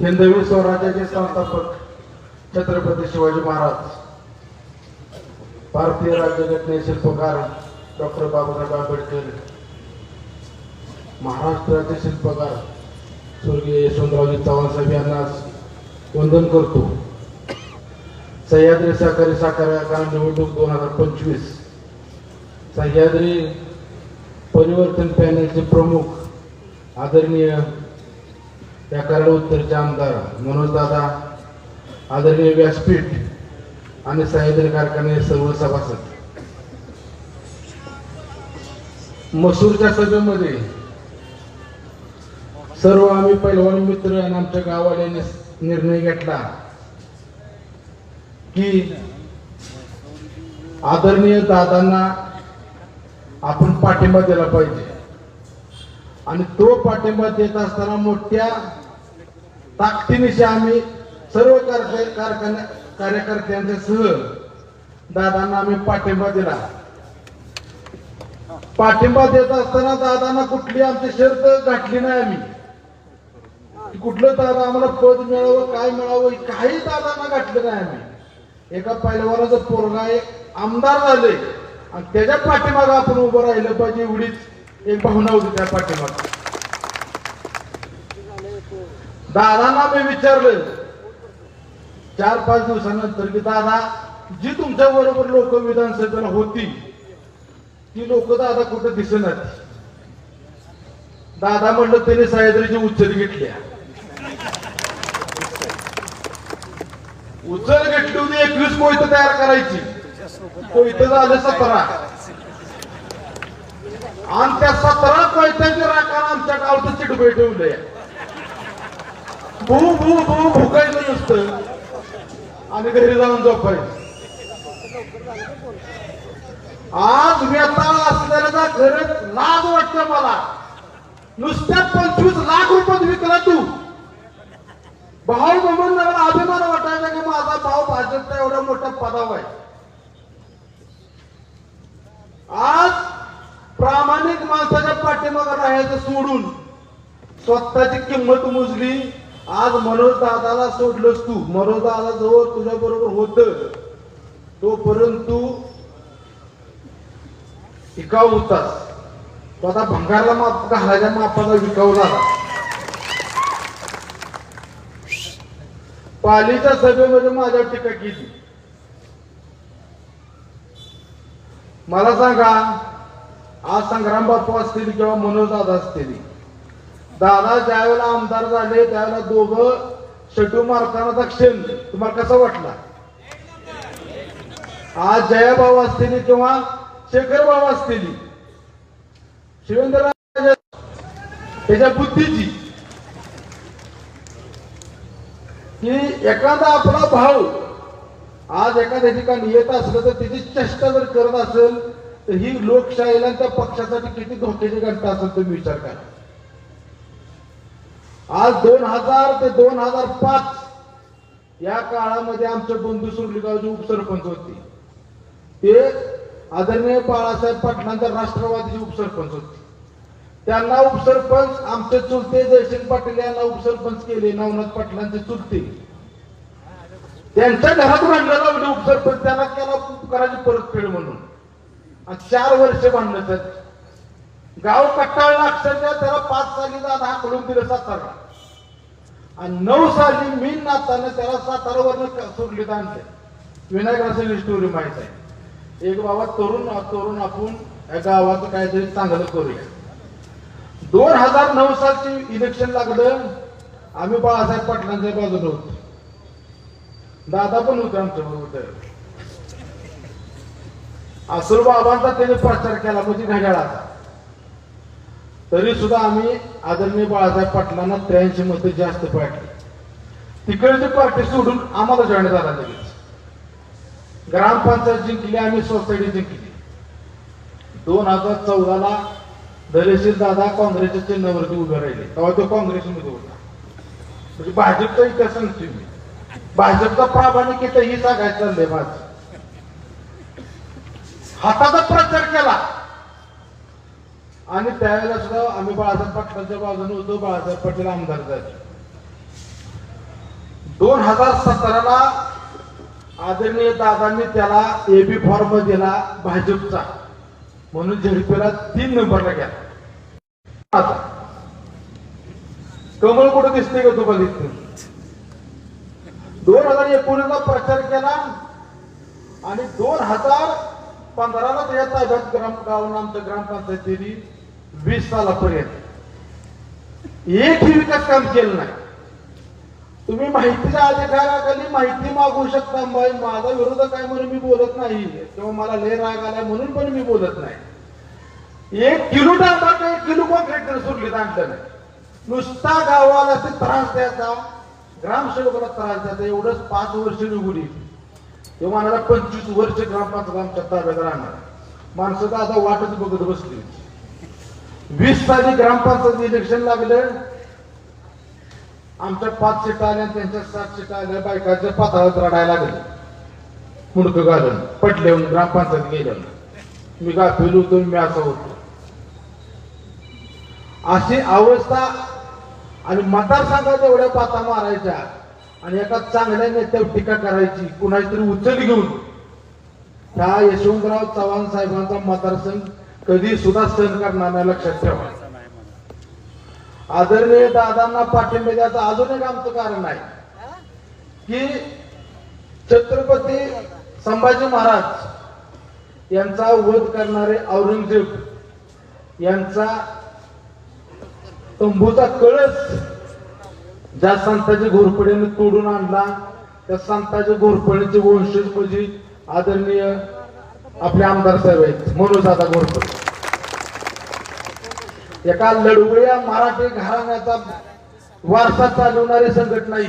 हिंदवी स्वराज्याचे संस्थापक छत्रपती शिवाजी महाराज भारतीय राज्यघटने शिल्पकार डॉक्टर बाबासाहेब आंबेडकर महाराष्ट्राचे शिल्पकार स्वर्गीय यशवंतरावजी चव्हाण साहेब यांना वंदन करतो. सह्याद्री सहकारी साखर निवडणूक दोन हजार पंचवीस सह्याद्री परिवर्तन पॅनलचे प्रमुख आदरणीय या कराड उत्तरचे आमदार मनोजदादा आदरणीय व्यासपीठ आणि साहित्य कारखाने सर्व सभासद. मसूरच्या सभेमध्ये सर्व आम्ही पैलवान मित्र आणि आमच्या गावाल्याने निर्णय घेतला की आदरणीय दादांना आपण पाठिंबा दिला पाहिजे. आणि तो पाठिंबा देत असताना मोठ्या ताकदीनिशी आम्ही सर्व कारखाने कारखान्या कार्यकर्त्यांच्या सह दादांना आम्ही पाठिंबा दिला. पाठिंबा देत असताना दादांना कुठली आमची शर्त गाठली नाही आम्ही. कुठलं दादा आम्हाला पद मिळावं काय मिळावं काही दादांना गाठलं नाही आम्ही. एका पहिलवानाचं पोरगा एक आमदार झाले. आणि त्याच्या पाठीमागं आपण उभं राहिलं पाहिजे एवढीच एक भावना होती त्या पाठीमाग. दादांना मी विचारलं चार पाच दिवसानंतर की दादा जी तुमच्या बरोबर लोक विधानसभेला होती ती लोक दादा कुठं दिसणार? दादा म्हणलं त्याने सह्याद्रीची उचल घेतल्या उचल घेतली होती एकवीस मोहित तयार करायची. कोयत झालं सतरा. आणि त्या सतरा कोयत्याच्या राखाला आमच्या गावचं चिडबे ठेवलंय. भू भू भू भुकायचं नुसतं. आणि घरी जाऊन झोपायचं. आज मी आता असलेल्या खरंच लाज वाटत मला. नुसत्या पंचवीस लाख रुपयात विकला तू. भाऊ म्हणून मला अभिमान वाटायचा की माझा भाऊ भाजपचा एवढा मोठा पदाव आहे आज प्रामाणिक माणसाच्या पाठीमागे राहायचं सोडून स्वतःची किंमत मोजली. आज मनोज दादाला सोडलंस तू. मनोज दादा जवळ तुझ्या बरोबर होत. तो परंतु टिकाव होतास. तो आता भंगारला माप घालायच्या मापाला विकावला झाला. पालीच्या सभेमध्ये माझ्यावर टीका केली. मला सांगा आज संग्राम बापू असतील किंवा मनोज दादा असतील. दादा ज्यावेळेला आमदार झाले त्यावेळेला दोघं शेटू मारताना क्षण तुम्हाला कसा वाटला? आज जयाभाऊ असतील किंवा शेखर भाऊ असतील. शिवेंद्र त्याच्या बुद्धीची. की एखादा आपला भाऊ आज एखाद्या ठिकाणी येत असलं तर त्याची चेष्टा जर करत असेल तर ही लोकशाहीला त्या पक्षासाठी किती धोक्याची घटना असेल तुम्ही विचार करा. आज दोन हजार ते दोन हजार पाच या काळामध्ये आमचे बंधू सुर्लीगावचे उपसरपंच होते. ते आदरणीय बाळासाहेब पाटलांच्या राष्ट्रवादीचे उपसरपंच होते. त्यांना उपसरपंच आमचे चुलते जयसिंग पाटील यांना उपसरपंच केले नवनाथ पाटलांचे चुलते. त्यांच्या घरात भांडणं लावले उपसरपंच त्यांना केला उपकाराची परतफेड म्हणून. चार वर्ष बांधलं त्यात गाव कट्टाळला अक्षरशः त्याला पाच साली दादा हाकडून दिलं सातारा. आणि नऊ साली मी नाचताना त्याला सातारावरनं सोडलीत आणले. विनायकला स्टोरी माहीत आहे. एक बाबा तरुण तरुण आपण या गावाचं काहीतरी चांगलं करूया. दोन हजार नऊ सालची इलेक्शन लागलं. आम्ही बाळासाहेब पाटलांच्या बाजूला होतो. दादा पण होते आमच्या बरोबर असुर बाबांचा त्याने प्रचार केला म्हणजे घड्याळाचा. तरी सुद्धा आम्ही आदरणीय बाळासाहेब पाटलांना त्र्याऐंशी मते जास्त पाडली तिकडची पार्टी सोडून आम्हाला जॉईन झाला लगेच. ग्रामपंचायत जिंकली आम्ही सोसायटी जिंकली. दोन हजार चौदाला दलेशील दादा काँग्रेसच्या चिन्हावरती उभे राहिले. तेव्हा तो काँग्रेसमध्ये होता. म्हणजे भाजपचा इतिहास सांगतोय मी. भाजपचा प्रामाणिक इथं ही सांगायचं चाललंय माझं. हाताचा प्रचार केला. आणि त्यावेळेला सुद्धा आम्ही बाळासाहेब पाटलांच्या बाजूने होतो बाळासाहेब पाटील आमदार झाले. दोन हजार सतराला आदरणीय दादांनी त्याला एबी फॉर्म दिला भाजपचा. म्हणून झडपीला तीन नंबरला गेला. आता. कमळ कुठं दिसते का तुम्हाला बघितलं? दोन हजार एकोणीसला प्रचार केला आणि दोन हजार पंधराला त्याच्या ताब्यात ग्राम गावून आमच्या ग्रामपंचायतीने वीस सालापर्यंत. एकही विकास काम केलं नाही. तुम्ही माहितीच्या अधिकाराखाली माहिती मागू शकता. माझा विरोधक आहे म्हणून मी बोलत नाही? किंवा मला लय राग आलाय म्हणून पण मी बोलत नाही. एक किलो टाका एक किलो कॉन्क्रीट सोडली आणलं नाही. नुसता गावाला ते त्रास द्यायचा ग्रामसेवकाला त्रास द्यायचा एवढंच पाच वर्ष निघून येईल तेव्हा म्हणाला पंचवीस वर्ष ग्रामपंचायत आमच्या ताब्यात राहणार. माणसं तर आता वाटच बघत बसली. वीस साली ग्रामपंचायत इलेक्शन लागलं. आमच्या पाच सीटा आल्या त्यांच्या सात सीटा आल्या बायकाच्या पाताळात रडायला लागले. मुडकं घालून पटले ग्रामपंचायत गेलं. मी गाफील होतो मी असं होतो. अशी अवस्था आणि मतदारसंघात एवढ्या पाता मारायच्या. आणि एका चांगल्या नेत्यावर टीका करायची कुणाची तरी उचल घेऊन. त्या यशवंतराव चव्हाण साहेबांचा मतदारसंघ कधी सुद्धा सहन करणार नाही लक्षात ठेवा. आदरणीय दादांना पाठिंबा द्यायचं अजून एक आमचं कारण आहे की छत्रपती संभाजी महाराज यांचा वध करणारे औरंगजेब यांचा तंबूचा कळस ज्या संतांच्या घोरपडीने तोडून आणला त्या संतांच्या घोरपडीचे वंशज म्हणजे आदरणीय आपले आमदार साहेब आहेत मनोजदादा घोरपडे. एका लढवया मराठी घराण्याचा वारसा चालवणारी संघटना ही.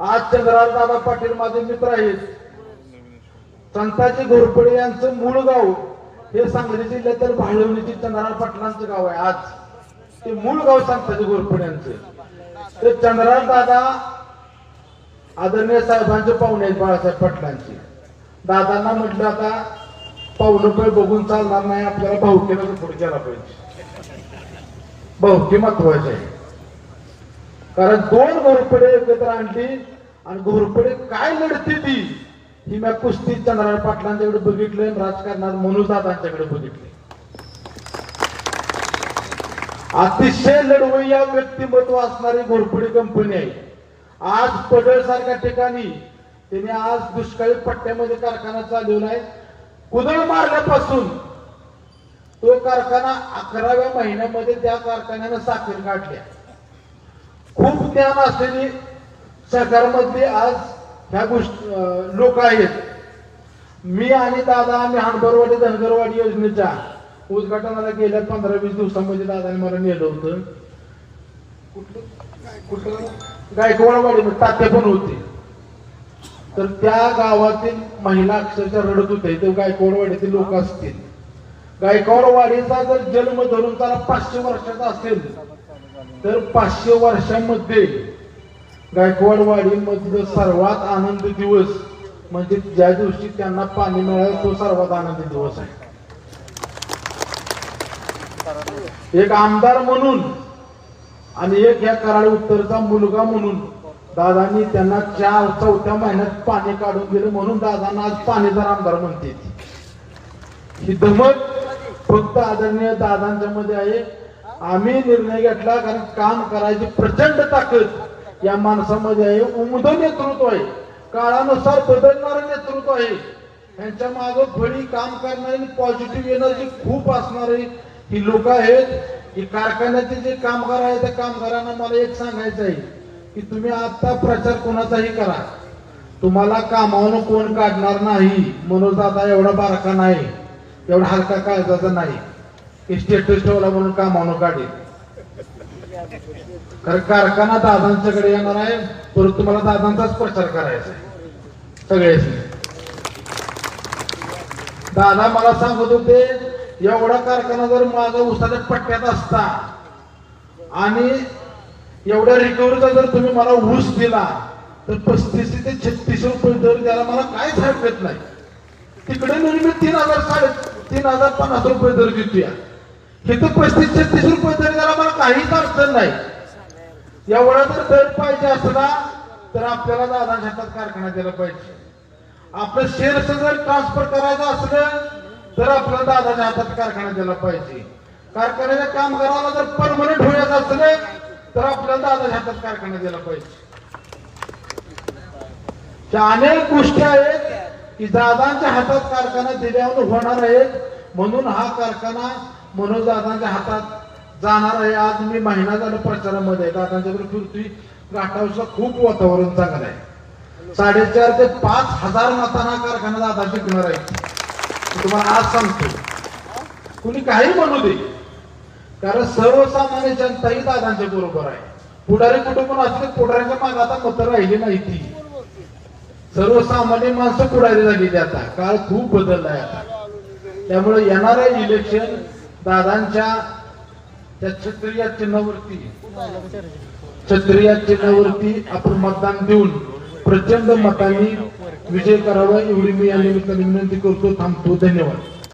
आज चंद्रराव दादा पाटील माझे मित्र आहेत. संताजी घोरपडे यांचं मूळ गाव हे सांगली जिल्ह्यातील भाळवणीची चंद्रराव पाटलांचं गाव आहे आज. ते मूळ गाव संताजी घोरपडे यांचं ते चंद्रराव दादा आदरणीय साहेबांचे पाहुणे आहेत बाळासाहेब पाटलांचे. दादांना म्हटलं आता पाहुणं पण बघून चालणार नाही आपल्याला भाऊकीला सपोर्ट केला पाहिजे. भाऊकी महत्वाची आहे. कारण दोन घोरपडे एकत्र आणली आणि घोरपडे काय लढते ती ही मी कुस्ती चंद्रराव पाटलांच्याकडे बघितले राजकारणात मनोज दादांच्याकडे बघितले अतिशय लढवय्या व्यक्तिमत्व असणारी घोरपडी कंपनी आहे. आज पडळ सारख्या ठिकाणी त्याने आज दुष्काळी पट्ट्यामध्ये कारखाना चालवलाय कुदळ मारल्यापासून तो कारखाना अकराव्या महिन्यामध्ये त्या कारखान्यानं साखर काढल्या खूप ज्ञान असलेली सरकारमधले आज ह्या गोष्टी लोक आहेत. मी आणि दादा आम्ही हाणबरवाडी धनगरवाडी योजनेच्या उद्घाटनाला गेल्या पंधरा वीस दिवसामध्ये दादाने मला नेलं होतं. कुठलं? कुठलं गायकवाडवाडी तात्या पण होते. तर त्या गावातील महिला अक्षरशः रडत होते ते गायकवाडवाडीतील लोक असतील. गायकवाडवाडीचा जर जन्म धरून त्याला पाचशे वर्षाचा असेल तर पाचशे वर्षामध्ये गायकवाडवाडीमधलं सर्वात आनंद दिवस म्हणजे ज्या दिवशी त्यांना पाणी मिळालं तो सर्वात आनंदी दिवस आहे. एक आमदार म्हणून आणि एक या कराड उत्तरचा मुलगा म्हणून दादांनी त्यांना चार चौथ्या महिन्यात पाणी काढून दिलं म्हणून दादांना आज पाणीदार आमदार म्हणते. ही धमक फक्त आदरणीय दादांच्या मध्ये आहे. आम्ही निर्णय घेतला कारण काम करायची प्रचंड ताकद या माणसामध्ये आहे. उमद नेतृत्व आहे. काळानुसार बदलणारं नेतृत्व आहे. यांच्या मागं फळी काम करणारी पॉझिटिव्ह एनर्जी खूप असणारी ही लोक आहेत की कारखान्याचे जे कामगार आहेत त्या कामगारांना मला एक सांगायचं आहे की तुम्ही आता प्रचार कोणाचाही करा. तुम्हाला कामावून कोण काढणार नाही मनोज दादा एवढा बारका नाही एवढा हलका काळजाचा नाही की स्टेटस ठेवला म्हणून कामावून काढेल. कारण कारखाना दादांच्याकडे येणार आहे परत तुम्हाला दादांचाच प्रचार करायचा आहे. सगळेच. दादा मला सांगत होते एवढा कारखाना जर माझा उसाच्या पट्ट्यात असता आणि एवढ्या रिकव्हरीचा जर तुम्ही मला ऊस दिला तर पस्तीस ते छत्तीस रुपये दर द्यायला मला काहीच हरकत नाही. तिकडे मी तीन हजार साडे तीन हजार पन्नास रुपये दर हे तर पस्तीस छत्तीस रुपये दर द्यायला मला काहीच अडचण नाही. एवढा जर दर पाहिजे असला तर आपल्याला दादा शेतात कारखाना दिला पाहिजे. आपलं शेअर्स जर ट्रान्सफर करायचं असलं तर आपल्याला दादाच्या हातात कारखाना दिला पाहिजे कारखान्याच्या कामगाराला जर परमनंट होण्याचं असलं तर आपल्याला दादाच्या हातात कारखाना दिला पाहिजे. त्या अनेक गोष्टी आहेत की दादांच्या हातात कारखाना दिल्यावर होणार आहेत म्हणून हा कारखाना मनोज दादांच्या हातात जाणार आहे. आज मी महिना झाला प्रचारामध्ये दादांच्या पृथ्वी फिरतोय. घाटावरचं खूप वातावरण चांगलं आहे. साडेचार ते पाच हजार मतांना कारखाना दादा जिंकणार आहे तुम्हाला आज सांगतो. कुणी काही म्हणू दे. कारण सर्वसामान्य जनताही दादांच्या बरोबर आहे. पुढारी कुटुंब असले पुढाऱ्यांच्या मागे आता मतं राहिली नाही ती. सर्वसामान्य माणसं पुढारी झालेली आता. काळ खूप बदललाय आता. त्यामुळे येणारे इलेक्शन दादांच्या त्या क्षत्रिय चिन्हावरती. क्षत्रिय चिन्हावरती आपण मतदान देऊन प्रचंड मतांनी विजय करावा एवढी मी या निमित्ताने विनंती करतो. थांबतो. धन्यवाद.